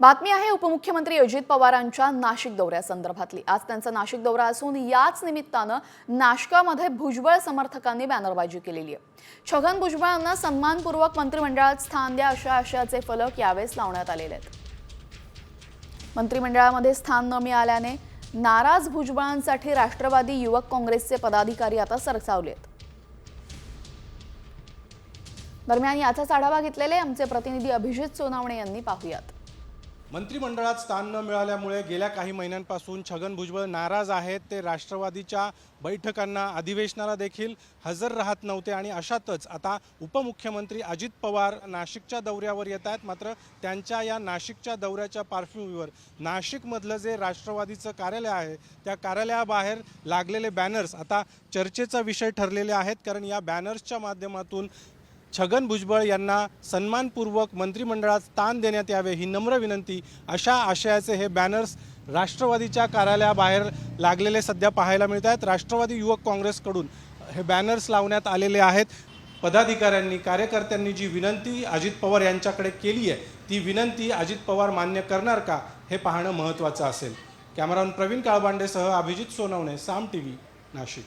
बातमी आहे उपमुख्यमंत्री अजित पवारांच्या नाशिक दौऱ्यासंदर्भातली आज त्यांचा नाशिक दौरा असून याच निमित्तानं नाशकामध्ये भुजबळ समर्थकांनी बॅनरबाजी केलेली आहे. छगन भुजबळांना सन्मानपूर्वक मंत्रिमंडळात स्थान द्या अशा आशयाचे फलक यावेळेस लावण्यात आलेले आहेत. मंत्रिमंडळामध्ये स्थान न मिळाल्याने नाराज भुजबळांसाठी राष्ट्रवादी युवक काँग्रेसचे पदाधिकारी आता सरसावले आहेत. दरम्यान याचाच आढावा घेतलेले आमचे प्रतिनिधी अभिजित सोनावणे यांनी पाहूयात. मंत्रिमंडळात स्थान न मिळाल्यामुळे गेल्या काही महिन्यांपासून छगन भुजबळ नाराज आहेत. ते राष्ट्रवादीच्या बैठकांना अधिवेशनाला देखील हजर राहत नव्हते आणि अशातच आता उपमुख्यमंत्री अजित पवार नाशिकच्या दौऱ्यावर येत आहेत. मात्र त्यांच्या या नाशिकच्या दौऱ्याच्या पार्श्वभूमीवर नाशिकमधलं जे राष्ट्रवादीचं कार्यालय आहे त्या कार्यालयाबाहेर लागलेले बॅनर्स आता चर्चेचा विषय ठरलेले आहेत. कारण या बॅनर्सच्या माध्यमातून छगन भुजबळ यांना सन्मानपूर्वक मंत्रिमंडळात स्थान देण्यात यावे ही नम्र विनंती. अशा आशयाचे हे बॅनर्स राष्ट्रवादीच्या कार्यालयाबाहेर लागलेले सध्या पाहायला मिळत आहेत राष्ट्रवादी युवक काँग्रेसकडून हे बॅनर्स लावण्यात आलेले आहेत. पदाधिकाऱ्यांनी कार्यकर्त्यांनी जी विनंती अजित पवार यांच्याकडे केली आहे ती विनंती अजित पवार मान्य करणार का हे पाहणं महत्त्वाचं असेल. कॅमेरामन प्रवीण काळबांडेसह अभिजित सोनवणे साम टी व्ही नाशिक.